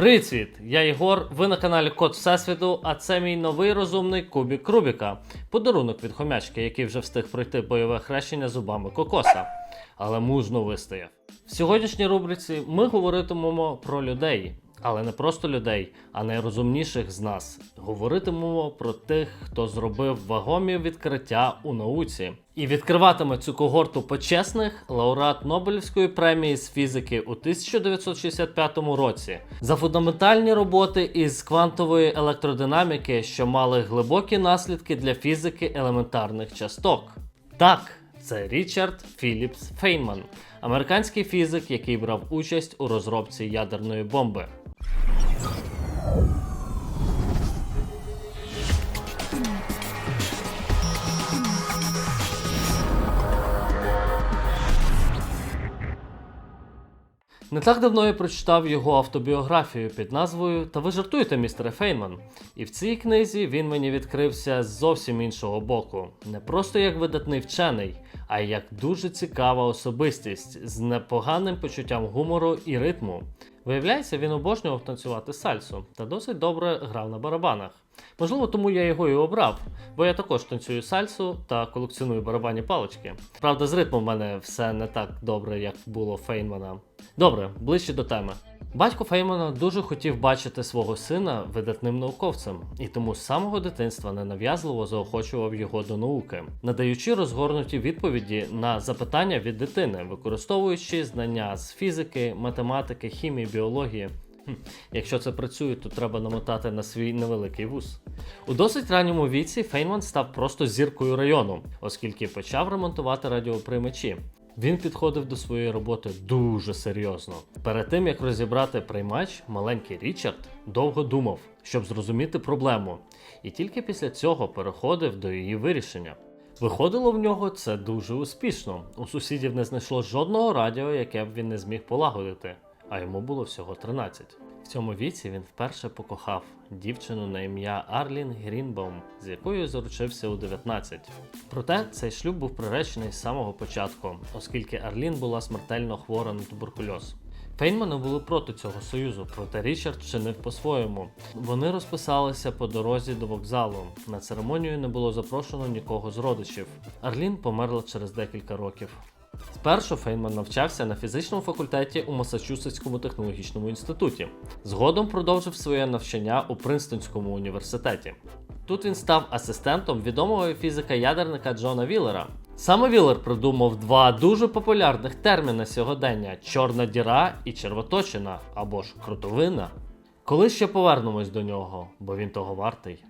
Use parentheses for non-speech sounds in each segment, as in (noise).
Привіт! Я Єгор. Ви на каналі Код Всесвіту, а це мій новий розумний кубік Рубіка. Подарунок від хомячки, який вже встиг пройти бойове хрещення зубами кокоса, але мужно вистояв. В сьогоднішній рубриці ми говоритимемо про людей, але не просто людей, а найрозумніших з нас. Говоритимемо про тих, хто зробив вагомі відкриття у науці. І відкриватиме цю когорту почесних лауреат Нобелівської премії з фізики у 1965 році за фундаментальні роботи із квантової електродинаміки, що мали глибокі наслідки для фізики елементарних часток. Так, це Річард Філіпс Фейнман, американський фізик, який брав участь у розробці ядерної бомби. Не так давно я прочитав його автобіографію під назвою Та ви жартуєте, містере Фейнман. І в цій книзі він мені відкрився з зовсім іншого боку. Не просто як видатний вчений, а як дуже цікава особистість з непоганим почуттям гумору і ритму. Виявляється, він обожнював танцювати сальсу та досить добре грав на барабанах. Можливо, тому я його і обрав, бо я також танцюю сальсу та колекціоную барабанні палички. Правда, з ритмом в мене все не так добре, як було Фейнмана. Добре, ближче до теми. Батько Феймана дуже хотів бачити свого сина видатним науковцем, і тому з самого дитинства ненав'язливо заохочував його до науки, надаючи розгорнуті відповіді на запитання від дитини, використовуючи знання з фізики, математики, хімії, біології. (laughs) Якщо це працює, то треба намотати на свій невеликий вуз. У досить ранньому віці Фейнман став просто зіркою району, оскільки почав ремонтувати радіоприймачі. Він підходив до своєї роботи дуже серйозно. Перед тим як розібрати приймач, маленький Річард довго думав, щоб зрозуміти проблему, і тільки після цього переходив до її вирішення. Виходило в нього це дуже успішно. У сусідів не знайшло жодного радіо, яке б він не зміг полагодити, а йому було всього 13. В цьому віці він вперше покохав дівчину на ім'я Арлін Грінбаум, з якою заручився у 19. Проте цей шлюб був приречений з самого початку, оскільки Арлін була смертельно хвора на туберкульоз. Фейнмани були проти цього союзу, проте Річард чинив по-своєму. Вони розписалися по дорозі до вокзалу. На церемонію не було запрошено нікого з родичів. Арлін померла через декілька років. Спершу Фейнман навчався на фізичному факультеті у Масачусетському технологічному інституті. Згодом продовжив своє навчання у Принстонському університеті. Тут він став асистентом відомого фізика-ядерника Джона Віллера. Саме Віллер придумав два дуже популярних терміни сьогодення: чорна діра і червоточина або ж крутовина. Коли ще повернемось до нього, бо він того вартий.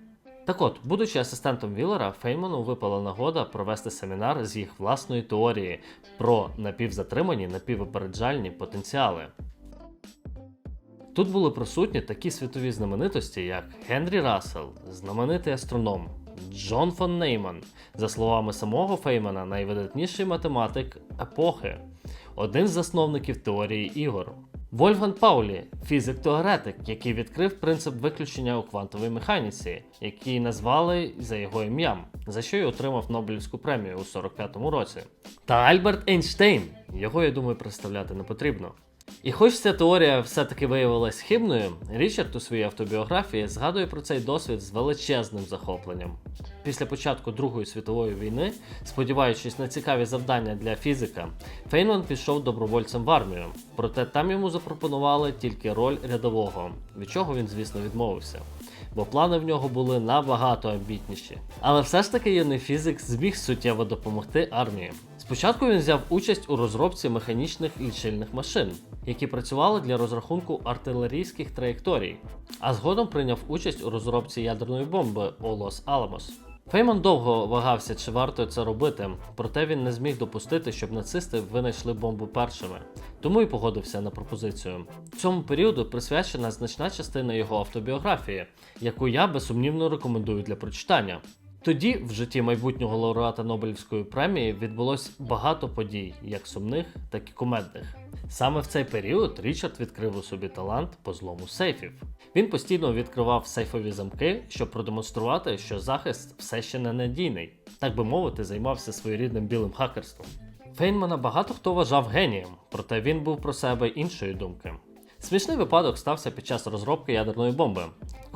Так от, будучи асистентом Віллера, Фейману випала нагода провести семінар з їх власної теорії про напівзатримані напівопереджальні потенціали. Тут були присутні такі світові знаменитості, як Генрі Рассел, знаменитий астроном, Джон фон Нейман, за словами самого Феймана, найвидатніший математик епохи, один з засновників теорії ігор. Вольфган Паулі, фізик-теоретик, який відкрив принцип виключення у квантовій механіці, який назвали за його ім'ям, за що й отримав Нобелівську премію у 45-му році. Та Альберт Ейнштейн, його, я думаю, представляти не потрібно. І хоч ця теорія все-таки виявилась хибною, Річард у своїй автобіографії згадує про цей досвід з величезним захопленням. Після початку Другої світової війни, сподіваючись на цікаві завдання для фізика, Фейнман пішов добровольцем в армію, проте там йому запропонували тільки роль рядового, від чого він, звісно, відмовився. Бо плани в нього були набагато амбітніші. Але все ж таки юний фізик зміг суттєво допомогти армії. Спочатку він взяв участь у розробці механічних лічильних машин, які працювали для розрахунку артилерійських траєкторій, а згодом прийняв участь у розробці ядерної бомби у Лос-Аламос. Фейман довго вагався, чи варто це робити, проте він не зміг допустити, щоб нацисти винайшли бомбу першими, тому й погодився на пропозицію. Цьому періоду присвячена значна частина його автобіографії, яку я безсумнівно рекомендую для прочитання. Тоді в житті майбутнього лауреата Нобелівської премії відбулось багато подій, як сумних, так і кумедних. Саме в цей період Річард відкрив у собі талант по злому сейфів. Він постійно відкривав сейфові замки, щоб продемонструвати, що захист все ще не надійний, так би мовити, займався своєрідним білим хакерством. Фейнмана багато хто вважав генієм, проте він був про себе іншої думки. Смішний випадок стався під час розробки ядерної бомби,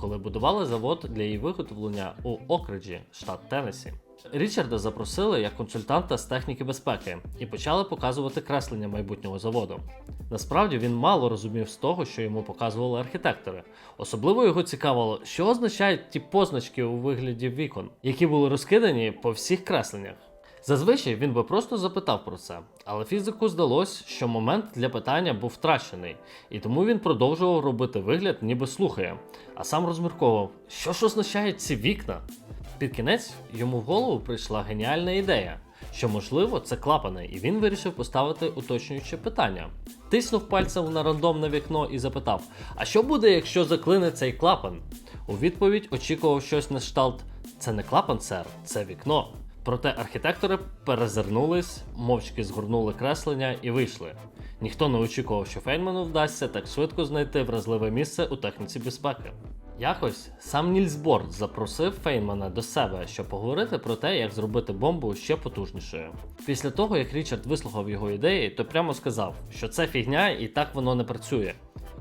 коли будували завод для її виготовлення у Окриджі, штат Теннессі. Річарда запросили як консультанта з техніки безпеки і почали показувати креслення майбутнього заводу. Насправді він мало розумів з того, що йому показували архітектори. Особливо його цікавило, що означають ті позначки у вигляді вікон, які були розкидані по всіх кресленнях. Зазвичай він би просто запитав про це, але фізику здалось, що момент для питання був втрачений, і тому він продовжував робити вигляд, ніби слухає, а сам розмірковував, що ж означають ці вікна. Під кінець йому в голову прийшла геніальна ідея, що можливо це клапани, і він вирішив поставити уточнююче питання. Тиснув пальцем на рандомне вікно і запитав: А що буде, якщо заклине цей клапан? У відповідь очікував щось на кшталт: це не клапан, сер, це вікно. Проте архітектори перезирнулись, мовчки згорнули креслення і вийшли. Ніхто не очікував, що Фейнману вдасться так швидко знайти вразливе місце у техніці безпеки. Якось сам Нільс Борд запросив Фейнмана до себе, щоб поговорити про те, як зробити бомбу ще потужнішою. Після того, як Річард вислухав його ідеї, то прямо сказав, що це фігня і так воно не працює.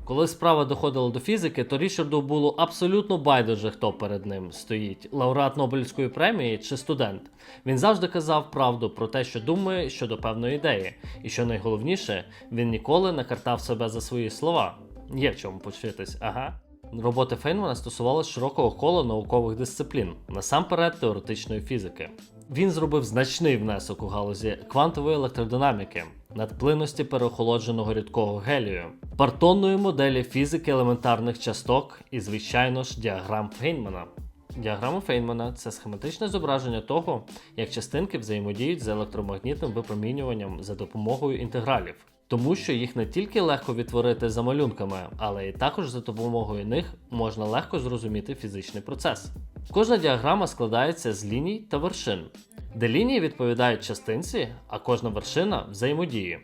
Коли справа доходила до фізики, то Річарду було абсолютно байдуже, хто перед ним стоїть лауреат Нобелівської премії чи студент. Він завжди казав правду про те, що думає щодо певної ідеї, і що найголовніше, він ніколи не картав себе за свої слова. Є в чому почитись, ага. Роботи Фейнмана стосувалися широкого кола наукових дисциплін, насамперед теоретичної фізики. Він зробив значний внесок у галузі квантової електродинаміки, надплинності переохолодженого рідкого гелію, партонної моделі фізики елементарних часток і, звичайно ж, діаграм Фейнмана. Діаграма Фейнмана це схематичне зображення того, як частинки взаємодіють з електромагнітним випромінюванням за допомогою інтегралів. Тому що їх не тільки легко відтворити за малюнками, але і також за допомогою них можна легко зрозуміти фізичний процес. Кожна діаграма складається з ліній та вершин, де лінії відповідають частинці, а кожна вершина взаємодіє.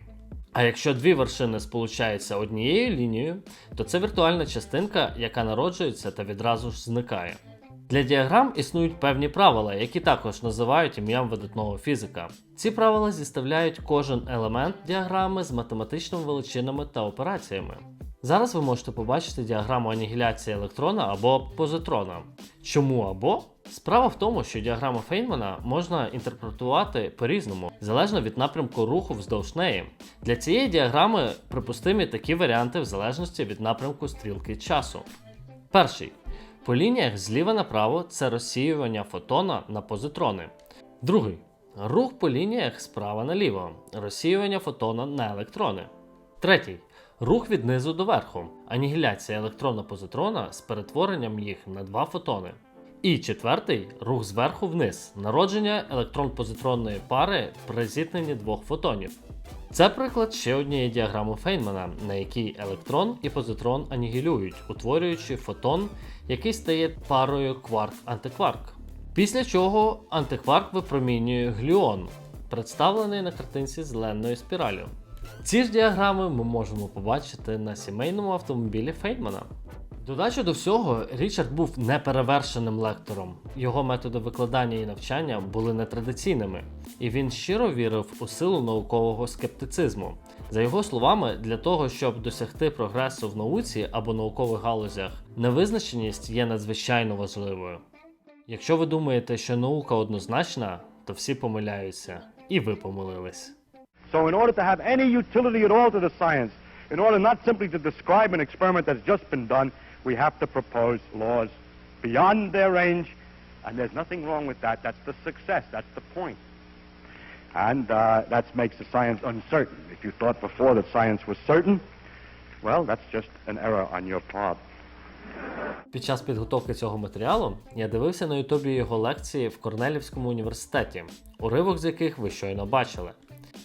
А якщо дві вершини сполучаються однією лінією, то це віртуальна частинка, яка народжується та відразу ж зникає. Для діаграм існують певні правила, які також називають ім'ям видатного фізика. Ці правила зіставляють кожен елемент діаграми з математичними величинами та операціями. Зараз ви можете побачити діаграму анігіляції електрона або позитрона. Чому або? Справа в тому, що діаграму Фейнмана можна інтерпретувати по-різному, залежно від напрямку руху вздовж неї. Для цієї діаграми припустимі такі варіанти в залежності від напрямку стрілки часу. Перший. По лініях зліва направо це розсіювання фотона на позитрони. Другий. Рух по лініях справа наліво, розсіювання фотона на електрони. Третій. Рух від низу до верху, анігіляція електрона-позитрона з перетворенням їх на два фотони. І четвертий рух зверху вниз, народження електрон-позитронної пари при зіткненні двох фотонів. Це приклад ще однієї діаграми Фейнмана, на якій електрон і позитрон анігілюють, утворюючи фотон, який стає парою кварк-антикварк. Після чого антикварк випромінює глюон, представлений на картинці зеленою спіралю. Ці ж діаграми ми можемо побачити на сімейному автомобілі Фейнмана. Додачу до всього, Річард був неперевершеним лектором. Його методи викладання і навчання були нетрадиційними, і він щиро вірив у силу наукового скептицизму. За його словами, для того, щоб досягти прогресу в науці або наукових галузях, невизначеність є надзвичайно важливою. Якщо ви думаєте, що наука однозначна, то всі помиляються, і ви помилились. So in order to have any utility at all to the science, in order not simply to describe an experiment that's just been done, we have to propose laws beyond their range, and there's nothing wrong with that. That's the success. That's the point. And uh, that makes the science uncertain. If you thought before that science was certain, well, that's just an error on your part. Під час підготовки цього матеріалу я дивився на Ютубі його лекції в Корнелівському університеті, уривок з яких ви щойно бачили.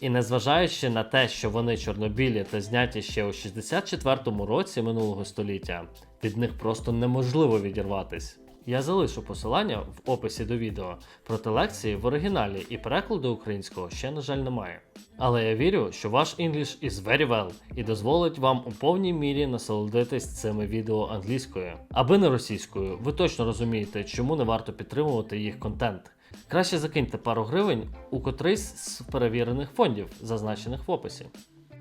І незважаючи на те, що вони чорнобілі та зняті ще у 64-му році минулого століття, від них просто неможливо відірватись. Я залишу посилання в описі до відео, проте лекції в оригіналі і перекладу українського ще, на жаль, немає. Але я вірю, що ваш English is very well і дозволить вам у повній мірі насолодитись цими відео англійською, аби не російською. Ви точно розумієте, чому не варто підтримувати їх контент. Краще закиньте пару гривень у котрийсь з перевірених фондів, зазначених в описі.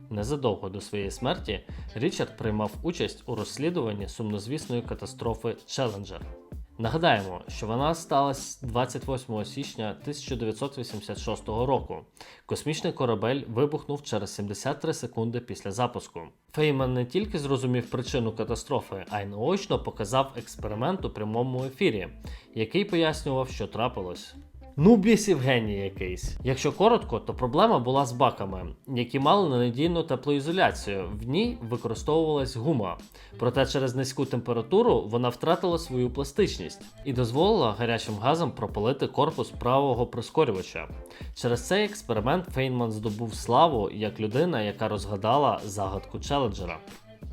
Незадовго до своєї смерті Річард приймав участь у розслідуванні сумнозвісної катастрофи Челенджер. Нагадаємо, що вона сталася 28 січня 1986 року. Космічний корабель вибухнув через 73 секунди після запуску. Фейман не тільки зрозумів причину катастрофи, а й наочно показав експеримент у прямому ефірі, який пояснював, що трапилось. Ну, бісів геній якийсь. Якщо коротко, то проблема була з баками, які мали ненадійну теплоізоляцію. В ній використовувалась гума. Проте через низьку температуру вона втратила свою пластичність і дозволила гарячим газом пропалити корпус правого прискорювача. Через цей експеримент Фейнман здобув славу як людина, яка розгадала загадку Челенджера.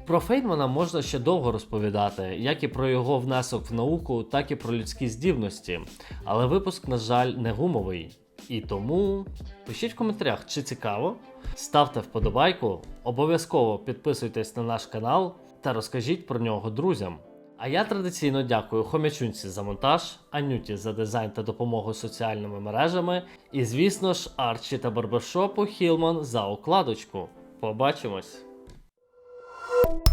Про Фейнмана можна ще довго розповідати, як і про його внесок в науку, так і про людські здібності. Але випуск, на жаль, не гумовий. І тому пишіть в коментарях, чи цікаво. Ставте вподобайку, обов'язково підписуйтесь на наш канал та розкажіть про нього друзям. А я традиційно дякую Хомячунці за монтаж, Анюті за дизайн та допомогу соціальними мережами, і, звісно ж, Арчі та барбершопу Хілман за укладочку. Побачимось! you